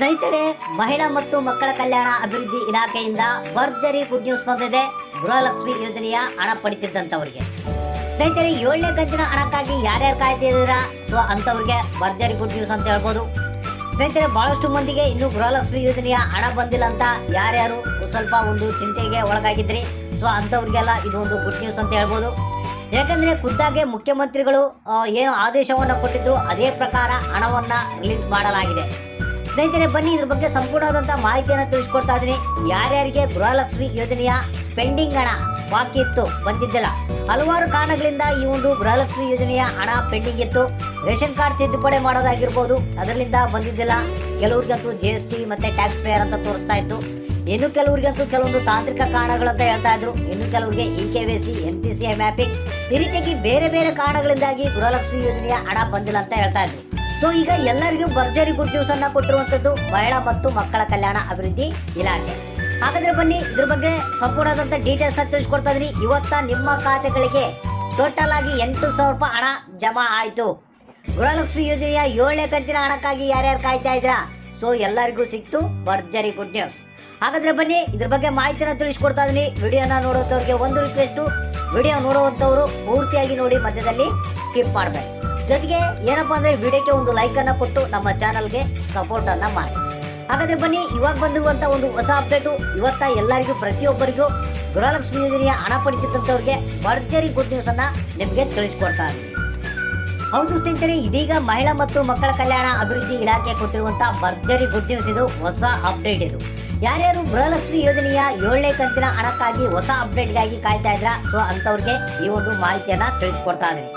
ಸ್ನೇಹಿತರೆ, ಮಹಿಳಾ ಮತ್ತು ಮಕ್ಕಳ ಕಲ್ಯಾಣ ಅಭಿವೃದ್ಧಿ ಇಲಾಖೆಯಿಂದ ಭರ್ಜರಿ ಗುಡ್ ನ್ಯೂಸ್ ಬಂದಿದೆ. ಗೃಹಲಕ್ಷ್ಮಿ ಯೋಜನೆಯ ಹಣ ಪಡಿತಿದ್ದಂಥವ್ರಿಗೆ. ಸ್ನೇಹಿತರೆ, ಏಳನೇ ಕಂತಿನ ಹಣಕ್ಕಾಗಿ ಯಾರ್ಯಾರು ಕಾಯ್ತಿದ್ದೀರಾ ಸೊ, ಅಂಥವ್ರಿಗೆ ಭರ್ಜರಿ ಗುಡ್ ನ್ಯೂಸ್ ಅಂತ ಹೇಳ್ಬೋದು. ಸ್ನೇಹಿತರೆ, ಬಹಳಷ್ಟು ಮಂದಿಗೆ ಇನ್ನು ಗೃಹಲಕ್ಷ್ಮಿ ಯೋಜನೆಯ ಹಣ ಬಂದಿಲ್ಲ ಅಂತ ಯಾರ್ಯಾರು ಸ್ವಲ್ಪ ಒಂದು ಚಿಂತೆಗೆ ಒಳಗಾಗಿದ್ರಿ? ಸೊ, ಅಂಥವ್ರಿಗೆಲ್ಲ ಇದು ಒಂದು ಗುಡ್ ನ್ಯೂಸ್ ಅಂತ ಹೇಳ್ಬೋದು. ಯಾಕಂದ್ರೆ, ಖುದ್ದಾಗೆ ಮುಖ್ಯಮಂತ್ರಿಗಳು ಏನು ಆದೇಶವನ್ನು ಕೊಟ್ಟಿದ್ರು, ಅದೇ ಪ್ರಕಾರ ಹಣವನ್ನ ರಿಲೀಸ್ ಮಾಡಲಾಗಿದೆ. ಸ್ನೇಹಿತರೆ, ಬನ್ನಿ ಇದ್ರ ಬಗ್ಗೆ ಸಂಪೂರ್ಣವಾದಂಥ ಮಾಹಿತಿಯನ್ನು ತಿಳಿಸ್ಕೊಡ್ತಾ ಇದ್ದೀನಿ. ಯಾರ್ಯಾರಿಗೆ ಗೃಹಲಕ್ಷ್ಮಿ ಯೋಜನೆಯ ಪೆಂಡಿಂಗ್ ಹಣ ಬಾಕಿ ಇತ್ತು ಬಂದಿದ್ದಿಲ್ಲ? ಹಲವಾರು ಕಾರಣಗಳಿಂದ ಈ ಒಂದು ಗೃಹಲಕ್ಷ್ಮಿ ಯೋಜನೆಯ ಹಣ ಪೆಂಡಿಂಗ್ ಇತ್ತು. ರೇಷನ್ ಕಾರ್ಡ್ ತಿದ್ದುಪಡಿ ಮಾಡೋದಾಗಿರ್ಬೋದು ಅದರಿಂದ ಬಂದಿದ್ದಿಲ್ಲ. ಕೆಲವ್ರಿಗಂತೂ ಜಿ ಎಸ್ ಟಿ ಮತ್ತೆ ಟ್ಯಾಕ್ಸ್ ಪೇಯರ್ ಅಂತ ತೋರಿಸ್ತಾ ಇತ್ತು. ಇನ್ನು ಕೆಲವರಿಗಂತೂ ಕೆಲವೊಂದು ತಾಂತ್ರಿಕ ಕಾರಣಗಳಂತ ಹೇಳ್ತಾ ಇದ್ರು. ಇನ್ನು ಕೆಲವರಿಗೆ E K V C, N P C, mapping ಈ ರೀತಿಯಾಗಿ ಬೇರೆ ಬೇರೆ ಕಾರಣಗಳಿಂದಾಗಿ ಗೃಹಲಕ್ಷ್ಮಿ ಯೋಜನೆಯ ಹಣ ಬಂದಿಲ್ಲ ಅಂತ ಹೇಳ್ತಾ ಇದ್ರು. ಸೊ ಈಗ ಎಲ್ಲರಿಗೂ ಭರ್ಜರಿ ಗುಡ್ ನ್ಯೂಸ್ ಅನ್ನ ಕೊಟ್ಟಿರುವಂತದ್ದು ಮಹಿಳಾ ಮತ್ತು ಮಕ್ಕಳ ಕಲ್ಯಾಣ ಅಭಿವೃದ್ಧಿ ಇಲಾಖೆ. ಹಾಗಾದ್ರೆ ಬನ್ನಿ, ಇದ್ರ ಬಗ್ಗೆ ಸಂಪೂರ್ಣವಾದಂತ ಡೀಟೇಲ್ಸ್ ಅನ್ನು ತಿಳಿಸ್ಕೊಡ್ತಾ ಇದ್ರಿ ಇವತ್ತ ನಿಮ್ಮ ಖಾತೆಗಳಿಗೆ ಟೋಟಲ್ ಆಗಿ ಎಂಟು ಸಾವಿರ ರೂಪಾಯಿ ಹಣ ಜಮಾ ಆಯ್ತು. ಗೃಹಲಕ್ಷ್ಮಿ ಯೋಜನೆಯ ಏಳನೇ ಕಂತಿನ ಹಣಕ್ಕಾಗಿ ಯಾರ್ಯಾರು ಕಾಯ್ತಾ ಇದ್ರಾ ಸೊ ಎಲ್ಲರಿಗೂ ಸಿಕ್ತು ಭರ್ಜರಿ ಗುಡ್ ನ್ಯೂಸ್ ಹಾಗಾದ್ರೆ ಬನ್ನಿ, ಇದ್ರ ಬಗ್ಗೆ ಮಾಹಿತಿನ ತಿಳಿಸ್ಕೊಡ್ತಾ ಇದೀನಿ. ವಿಡಿಯೋನ ನೋಡುವಂಥವ್ರಿಗೆ ಒಂದು ರಿಕ್ವೆಸ್ಟು ವಿಡಿಯೋ ನೋಡುವಂಥವ್ರು ಪೂರ್ತಿಯಾಗಿ ನೋಡಿ ಮಧ್ಯದಲ್ಲಿ ಸ್ಕಿಪ್ ಮಾಡಬೇಡಿ. ಜೊತೆಗೆ ಏನಪ್ಪಾ ಅಂದ್ರೆ ವಿಡಿಯೋಕ್ಕೆ ಒಂದು ಲೈಕ್ ಅನ್ನ ಕೊಟ್ಟು ನಮ್ಮ ಚಾನಲ್ಗೆ ಸಪೋರ್ಟ್ ಅನ್ನ ಮಾಡಿ. ಹಾಗಾದ್ರೆ ಬನ್ನಿ, ಇವಾಗ ಬಂದಿರುವಂತ ಒಂದು ಹೊಸ ಅಪ್ಡೇಟು ಇವತ್ತ ಎಲ್ಲರಿಗೂ, ಪ್ರತಿಯೊಬ್ಬರಿಗೂ ಗೃಹಲಕ್ಷ್ಮಿ ಯೋಜನೆಯ ಹಣ ಪಡಿತಿದ್ದಂಥವ್ರಿಗೆ ಭರ್ಜರಿ ಗುಡ್ ನ್ಯೂಸ್ ಅನ್ನ ನಿಮಗೆ ತಿಳಿಸ್ಕೊಡ್ತಾ ಹೌದು ಸ್ನೇಹಿತರೆ, ಇದೀಗ ಮಹಿಳಾ ಮತ್ತು ಮಕ್ಕಳ ಕಲ್ಯಾಣ ಅಭಿವೃದ್ಧಿ ಇಲಾಖೆ ಕೊಟ್ಟಿರುವಂತಹ ಭರ್ಜರಿ ಗುಡ್ ನ್ಯೂಸ್ ಇದು, ಹೊಸ ಅಪ್ಡೇಟ್ ಇದು. ಯಾರ್ಯಾರು ಗೃಹಲಕ್ಷ್ಮಿ ಯೋಜನೆಯ ಏಳನೇ ಕಂತಿನ ಹಣಕ್ಕಾಗಿ ಹೊಸ ಅಪ್ಡೇಟ್ಗಾಗಿ ಕಾಯ್ತಾ ಇದ್ರ, ಸೊ ಅಂಥವ್ರಿಗೆ ಈ ಒಂದು ಮಾಹಿತಿಯನ್ನ ತಿಳಿಸ್ಕೊಡ್ತಾ ಇದ್ದೀನಿ.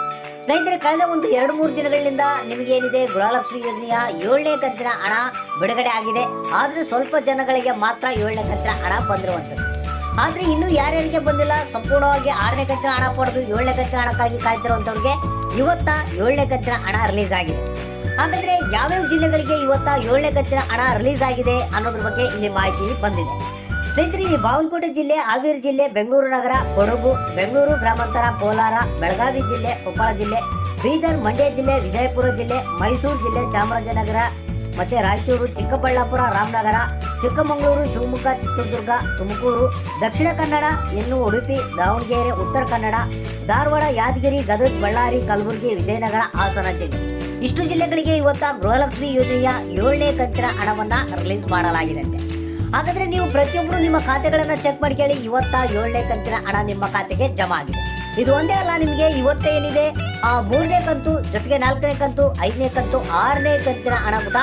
ಸ್ನೇಹಿತರೆ, ಕಳೆದ ಒಂದು ಎರಡು ಮೂರು ದಿನಗಳಿಂದ ನಿಮಗೇನಿದೆ? ಗೃಹಲಕ್ಷ್ಮಿ ಯೋಜನೆಯ ಏಳನೇ ಕಂತಿನ ಹಣ ಬಿಡುಗಡೆ ಆಗಿದೆ. ಆದ್ರೆ ಸ್ವಲ್ಪ ಜನಗಳಿಗೆ ಮಾತ್ರ ಏಳನೇ ಕಂತಿನ ಹಣ ಬಂದಿರುವಂಥದ್ದು. ಆದ್ರೆ ಇನ್ನು ಯಾರ್ಯಾರಿಗೆ ಬಂದಿಲ್ಲ? ಸಂಪೂರ್ಣವಾಗಿ ಆರನೇ ಕಂತಿನ ಹಣ ಪಡೆದು ಏಳನೇ ಕಂತಿನ ಹಣಕ್ಕಾಗಿ ಕಾಯ್ತಿರುವಂಥವ್ರಿಗೆ ಇವತ್ತ ಏಳನೇ ಕಂತಿನ ಹಣ ರಿಲೀಸ್ ಆಗಿದೆ. ಹಾಗಾದ್ರೆ ಯಾವ್ಯಾವ ಜಿಲ್ಲೆಗಳಿಗೆ ಇವತ್ತ ಏಳನೇ ಕಂತಿನ ಹಣ ರಿಲೀಸ್ ಆಗಿದೆ ಅನ್ನೋದ್ರ ಬಗ್ಗೆ ಇಲ್ಲಿ ಮಾಹಿತಿ ಬಂದಿದೆ. ಸ್ನೇಹಿತರೆ, ಈ ಬಾಗಲಕೋಟೆ ಜಿಲ್ಲೆ, ಹಾವೇರಿ ಜಿಲ್ಲೆ, ಬೆಂಗಳೂರು ನಗರ, ಕೊಡಗು, ಬೆಂಗಳೂರು ಗ್ರಾಮಾಂತರ, ಕೋಲಾರ, ಬೆಳಗಾವಿ ಜಿಲ್ಲೆ, ಕೊಪ್ಪಳ ಜಿಲ್ಲೆ, ಬೀದರ್, ಮಂಡ್ಯ ಜಿಲ್ಲೆ, ವಿಜಯಪುರ ಜಿಲ್ಲೆ, ಮೈಸೂರು ಜಿಲ್ಲೆ, ಚಾಮರಾಜನಗರ, ಮತ್ತೆ ರಾಯಚೂರು, ಚಿಕ್ಕಬಳ್ಳಾಪುರ, ರಾಮನಗರ, ಚಿಕ್ಕಮಗಳೂರು, ಶಿವಮೊಗ್ಗ, ಚಿತ್ರದುರ್ಗ, ತುಮಕೂರು, ದಕ್ಷಿಣ ಕನ್ನಡ, ಇನ್ನು ಉಡುಪಿ, ದಾವಣಗೆರೆ, ಉತ್ತರ ಕನ್ನಡ, ಧಾರವಾಡ, ಯಾದಗಿರಿ, ಗದಗ, ಬಳ್ಳಾರಿ, ಕಲಬುರಗಿ, ವಿಜಯನಗರ ಹಾಸನ ಜಿಲ್ಲೆ. ಇಷ್ಟು ಜಿಲ್ಲೆಗಳಿಗೆ ಇವತ್ತ ಗೃಹಲಕ್ಷ್ಮಿ ಯೋಜನೆಯ ಏಳನೇ ಕಂತಿನ ಹಣವನ್ನು ರಿಲೀಸ್ ಮಾಡಲಾಗಿದೆ. ಹಾಗಾದ್ರೆ ನೀವು ಪ್ರತಿಯೊಬ್ಬರು ನಿಮ್ಮ ಖಾತೆಗಳನ್ನ ಚೆಕ್ ಮಾಡ್ಕೊಳ್ಳಿ ಇವತ್ತ ಏಳನೇ ಕಂತಿನ ಹಣ ನಿಮ್ಮ ಖಾತೆಗೆ ಜಮಾ ಆಗಿದೆ. ಇದು ಒಂದೇ ಅಲ್ಲ ನಿಮಗೆ, ಇವತ್ತೇ ಏನಿದೆ? ಆ ಮೂರನೇ ಕಂತು, ಜೊತೆಗೆ ನಾಲ್ಕನೇ ಕಂತು, ಐದನೇ ಕಂತು, ಆರನೇ ಕಂತಿನ ಹಣ ಕೂಡ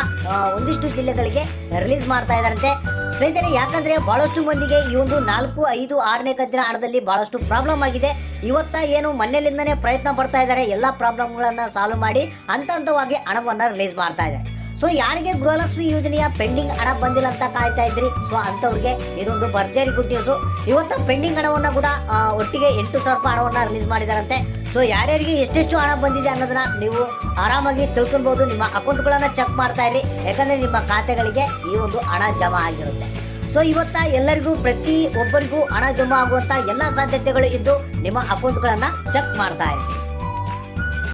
ಒಂದಿಷ್ಟು ಜಿಲ್ಲೆಗಳಿಗೆ ರಿಲೀಸ್ ಮಾಡ್ತಾ ಇದ್ದಾರಂತೆ. ಸ್ನೇಹಿತರೆ, ಯಾಕಂದ್ರೆ ಬಹಳಷ್ಟು ಮಂದಿಗೆ ಈ ಒಂದು ನಾಲ್ಕು, ಐದು, ಆರನೇ ಕಂತಿನ ಹಣದಲ್ಲಿ ಬಹಳಷ್ಟು ಪ್ರಾಬ್ಲಮ್ ಆಗಿದೆ. ಇವತ್ತ ಏನು ಮನೆಯಲ್ಲಿಂದನೇ ಪ್ರಯತ್ನ ಪಡ್ತಾ ಇದ್ದಾರೆ. ಎಲ್ಲ ಪ್ರಾಬ್ಲಮ್ಗಳನ್ನ ಸಾಲ್ವ್ ಮಾಡಿ ಹಂತ ಹಂತವಾಗಿ ಹಣವನ್ನು ರಿಲೀಸ್ ಮಾಡ್ತಾ ಇದ್ದಾರೆ. ಸೊ ಯಾರಿಗೆ ಗೃಹಲಕ್ಷ್ಮಿ ಯೋಜನೆಯ ಪೆಂಡಿಂಗ್ ಹಣ ಬಂದಿಲ್ಲ ಅಂತ ಕಾಯ್ತಾ ಇದ್ರಿ? ಸೊ ಅಂಥವ್ರಿಗೆ ಇದೊಂದು ಭರ್ಜರಿ ಗುಡ್ ನ್ಯೂಸು ಇವತ್ತು ಪೆಂಡಿಂಗ್ ಹಣವನ್ನು ಕೂಡ ಒಟ್ಟಿಗೆ ಎಂಟು ಸಾವಿರ ರೂಪಾಯಿ ಹಣವನ್ನು ರಿಲೀಸ್ ಮಾಡಿದಾರಂತೆ. ಸೊ ಯಾರ್ಯಾರಿಗೆ ಎಷ್ಟೆಷ್ಟು ಹಣ ಬಂದಿದೆ ಅನ್ನೋದನ್ನ ನೀವು ಆರಾಮಾಗಿ ತಿಳ್ಕೊಬಹುದು ನಿಮ್ಮ ಅಕೌಂಟ್ಗಳನ್ನ ಚೆಕ್ ಮಾಡ್ತಾ ಇರಿ. ಯಾಕಂದ್ರೆ ನಿಮ್ಮ ಖಾತೆಗಳಿಗೆ ಈ ಒಂದು ಹಣ ಜಮಾ ಆಗಿರುತ್ತೆ. ಸೊ ಇವತ್ತ ಎಲ್ಲರಿಗೂ, ಪ್ರತಿ ಒಬ್ಬರಿಗೂ ಹಣ ಜಮಾ ಆಗುವಂತ ಎಲ್ಲ ಸಾಧ್ಯತೆಗಳು ಇದ್ದು ನಿಮ್ಮ ಅಕೌಂಟ್ಗಳನ್ನ ಚೆಕ್ ಮಾಡ್ತಾ ಇರಿ.